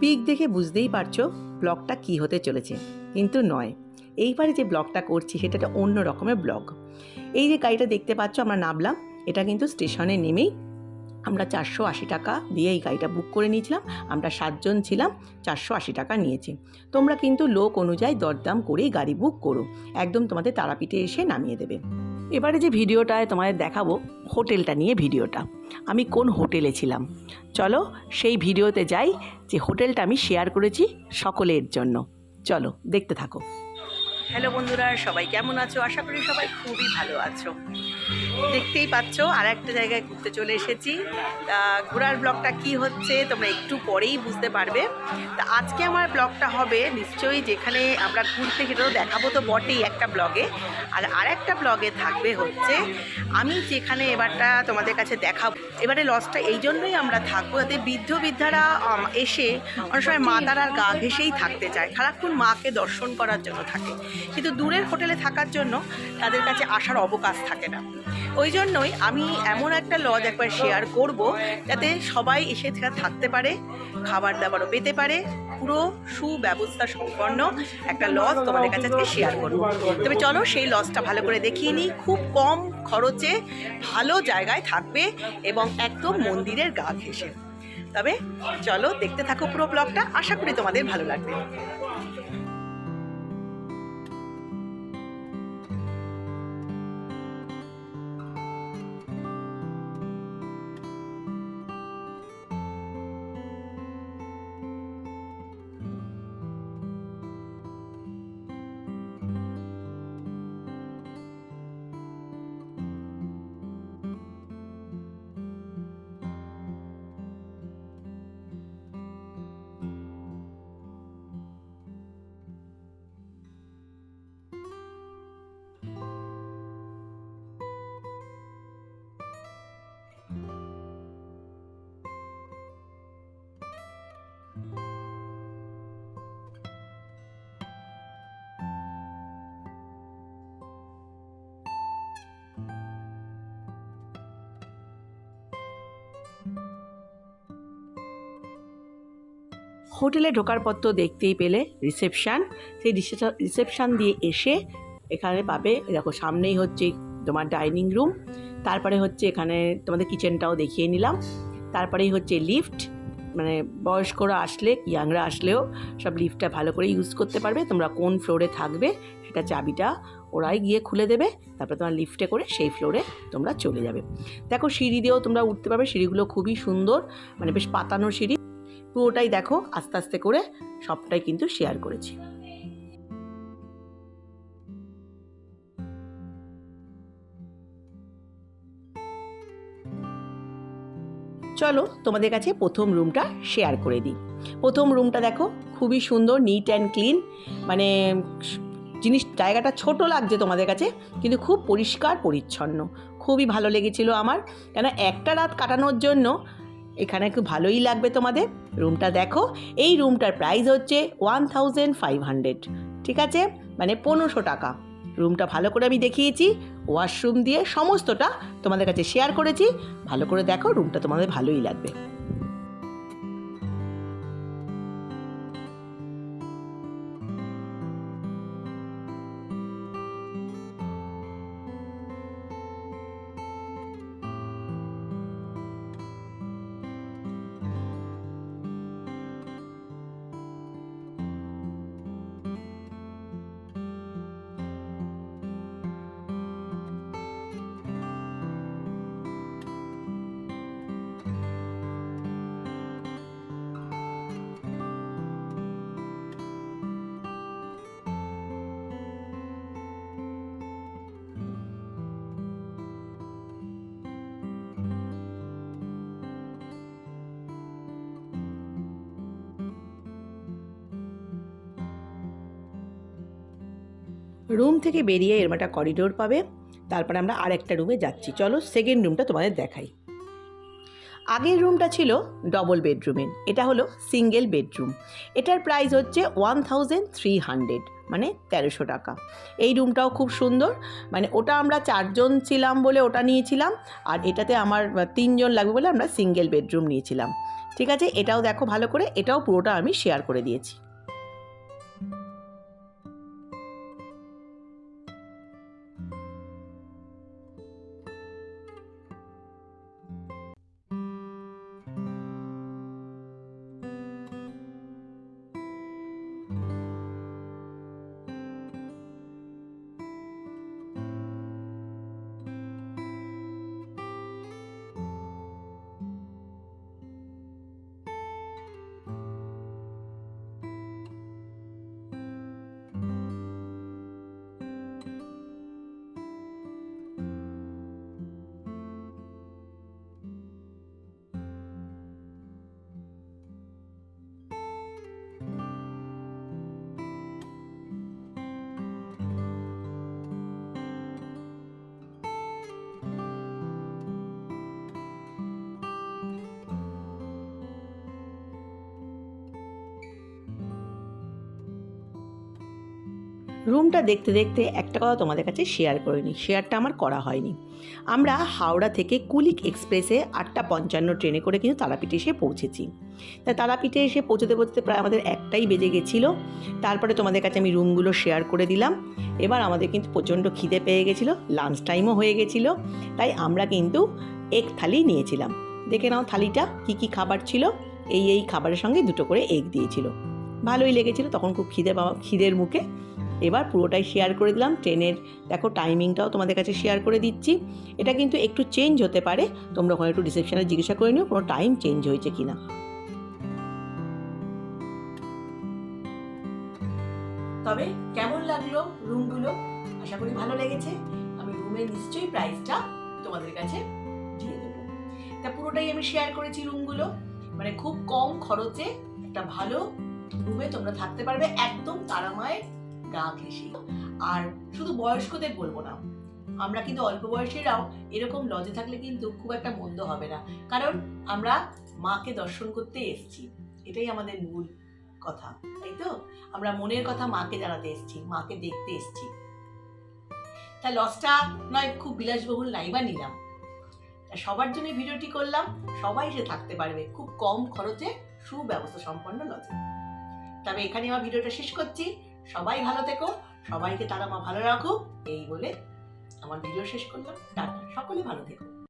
Pick দেখে বুঝতেই পারছ ব্লগটা কি হতে চলেছে। কিন্তু নয়। এইবারে যে ব্লগটা করছি সেটা একটা অন্য রকমের ব্লগ। এই যে গাড়িটা দেখতে পাচ্ছ, আমরা নামলাম। এটা কিন্তু স্টেশনে নেমেই আমরা চারশো আশি টাকা দিয়ে এই গাড়িটা বুক করে নিয়েছিলাম। আমরা সাতজন ছিলাম, চারশো আশি টাকা নিয়েছি। তোমরা কিন্তু লোক অনুযায়ী দরদাম করেই গাড়ি বুক করো। একদম তোমাদের তারাপীঠে এসে নামিয়ে দেবে। এবারে যে ভিডিওটায় তোমাদের দেখাবো, হোটেলটা নিয়ে ভিডিওটা। আমি কোন হোটেলে ছিলাম? চলো সেই ভিডিওতে যাই যে হোটেলটা আমি শেয়ার করেছি সকলের জন্য। চলো, দেখতে থাকো। হ্যালো বন্ধুরা, সবাই কেমন আছো? আশা করি সবাই খুবই ভালো আছো। দেখতেই পাচ্ছ আর একটা জায়গায় ঘুরতে চলে এসেছি। ঘোরার ব্লগটা কি হচ্ছে, তোমরা একটু পরেই বুঝতে পারবে। তা আজকে আমার ব্লগটা হবে নিশ্চয়ই যেখানে আমরা ঘুরতে সেটাও দেখাবো তো বটেই একটা ব্লগে। আর আরেকটা ব্লগে থাকবে হচ্ছে, আমি যেখানে এবারটা তোমাদের কাছে দেখাবো। এবারে লসটা এই জন্যই আমরা থাকব যাতে বৃদ্ধ বৃদ্ধারা এসে অনেক সময় মা তারার গা ঘেসেই থাকতে চায়। সারাক্ষণ মাকে দর্শন করার জন্য থাকে। কিন্তু দূরের হোটেলে থাকার জন্য তাদের কাছে আসার অবকাশ থাকে না। ওই জন্যই আমি এমন একটা লজ একবার শেয়ার করব যাতে সবাই এসে থাকতে পারে খাবার দাবারও পেতে পারে, পুরো সুব্যবস্থা সম্পন্ন একটা লজ তোমাদের কাছে আজকে শেয়ার করব। তবে চলো সেই লজটা ভালো করে দেখিয়ে নিই, খুব কম খরচে ভালো জায়গায় থাকবে এবং একদম মন্দিরের গা ঘেসে তবে চলো দেখতে থাকো পুরো ব্লগটা আশা করি তোমাদের ভালো লাগবে। হোটেলে ঢোকার পর তো দেখতেই পেলে রিসেপশান। সেই রিসেপশান দিয়ে এসে এখানে পাবে, দেখো সামনেই হচ্ছে তোমার ডাইনিং রুম, তারপরে হচ্ছে এখানে তোমাদের কিচেনটাও দেখিয়ে নিলাম। তারপরেই হচ্ছে লিফট মানে বয়স্করা আসলে, ইয়াংরা আসলেও সব লিফটটা ভালো করে ইউজ করতে পারবে। তোমরা কোন ফ্লোরে থাকবে সেটা চাবিটা ওরাই গিয়ে খুলে দেবে, তারপরে তোমার লিফটে করে সেই ফ্লোরে তোমরা চলে যাবে। দেখো সিঁড়ি দিয়েও তোমরা উঠতে পারবে, সিঁড়িগুলো খুবই সুন্দর মানে বেশ পাতানো সিঁড়ি। পুরোটাই দেখো আস্তে আস্তে করে সবটাই কিন্তু শেয়ার করেছি। চলো তোমাদের কাছে প্রথম রুমটা শেয়ার করে দিই। প্রথম রুমটা দেখো খুবই সুন্দর নিট অ্যান্ড ক্লিন মানে জিনিস জায়গাটা ছোট লাগছে তোমাদের কাছে, কিন্তু খুব পরিষ্কার পরিচ্ছন্ন। খুবই ভালো লেগেছিল আমার, কেন একটা রাত কাটানোর জন্য এখানে খুব ভালোই লাগবে তোমাদের। রুমটা দেখো, এই রুমটার প্রাইস হচ্ছে ওয়ান থাউজেন্ড ফাইভ হান্ড্রেড ঠিক আছে? মানে পনেরোশো টাকা। রুমটা ভালো করে আমি দেখিয়েছি ওয়াশরুম দিয়ে সমস্তটা তোমাদের কাছে শেয়ার করেছি। ভালো করে দেখো, রুমটা তোমাদের ভালোই লাগবে। রুম থেকে বেরিয়ে এরম একটা করিডোর পাবে। তারপরে আমরা আরেকটা রুমে যাচ্ছি। চলো সেকেন্ড রুমটা তোমাদের দেখাই। আগের রুমটা ছিল ডবল বেডরুমের এটা হলো সিঙ্গেল বেডরুম এটার প্রাইস হচ্ছে ওয়ান থাউজেন্ড থ্রি হান্ড্রেড মানে তেরোশো টাকা। এই রুমটাও খুব সুন্দর। মানে ওটা আমরা চারজন ছিলাম বলে ওটা নিয়েছিলাম। আর এটাতে আমার তিনজন লাগবে বলে আমরা সিঙ্গেল বেডরুম নিয়েছিলাম। ঠিক আছে? এটাও দেখো ভালো করে। এটাও পুরোটা আমি শেয়ার করে দিয়েছি। রুমটা দেখতে দেখতে একটা কথা তোমাদের কাছে শেয়ার করে নিই। শেয়ারটা আমার করা হয়নি। আমরা হাওড়া থেকে কুলিক এক্সপ্রেসে আটটা পঞ্চান্ন ট্রেনে করে কিন্তু তারাপীঠে এসে পৌঁছেছি। তা তারাপীঠে এসে পৌঁছতে পৌঁছতে প্রায় আমাদের একটাই বেজে গেছিল। তারপরে তোমাদের কাছে আমি রুমগুলো শেয়ার করে দিলাম। এবার আমাদের কিন্তু প্রচণ্ড খিদে পেয়ে গেছিল লাঞ্চ টাইমও হয়ে গেছিল। তাই আমরা কিন্তু এক থালি নিয়েছিলাম। দেখে নাও থালিটা কি কি খাবার ছিল? এই এই খাবারের সঙ্গে দুটো করে এগ দিয়েছিল। ভালোই লেগেছিলো, তখন খুব খিদে খিদের মুখে। এবার পুরোটাই শেয়ার করে দিলাম। ট্রেনের দেখো টাইমিংটাও তোমাদের কাছে শেয়ার করে দিচ্ছি। এটা কিন্তু একটু চেঞ্জ হতে পারে। তোমরা ওখানে একটু রিসেপশনে জিজ্ঞাসা করে নিও, কোনো টাইম চেঞ্জ হয়েছে কি না তবে কেমন লাগল রুমগুলো আশা করি ভালো লেগেছে। আমি রুমের নিশ্চয়ই প্রাইসটা তোমাদের কাছে দিয়ে দেবো। তা পুরোটাই আমি শেয়ার করেছি রুমগুলো মানে খুব কম খরচে একটা ভালো রুমে তোমরা থাকতে পারবে একদম তারামায়ের গা ঘেঁষে। আর শুধু বয়স্কদের বলব না, আমরা কিন্তু অল্প বয়সীরাও এরকম লজে থাকলে কিন্তু খুব একটা মন্দ হবে না। কারণ আমরা মাকে দর্শন করতে এসেছি, এটাই আমাদের মূল কথা, তাই তো? আমরা মনের কথা মাকে জানাতে এসেছি, মাকে দেখতে এসেছি। তা লজটা নয়, খুব বিলাসবহুল নাই বা নিলাম। সবার জন্য ভিডিওটি করলাম, সবাই সে থাকতে পারবে, খুব কম খরচে সুব্যবস্থা সম্পন্ন লজে। তবে এখানে আমার ভিডিওটা শেষ করছি। সবাই ভালো থেকো, সবাইকে তারা মা ভালো রাখুক, এই বলে আমার ভিডিও শেষ করলাম। টাটা, সকলে ভালো থেকো।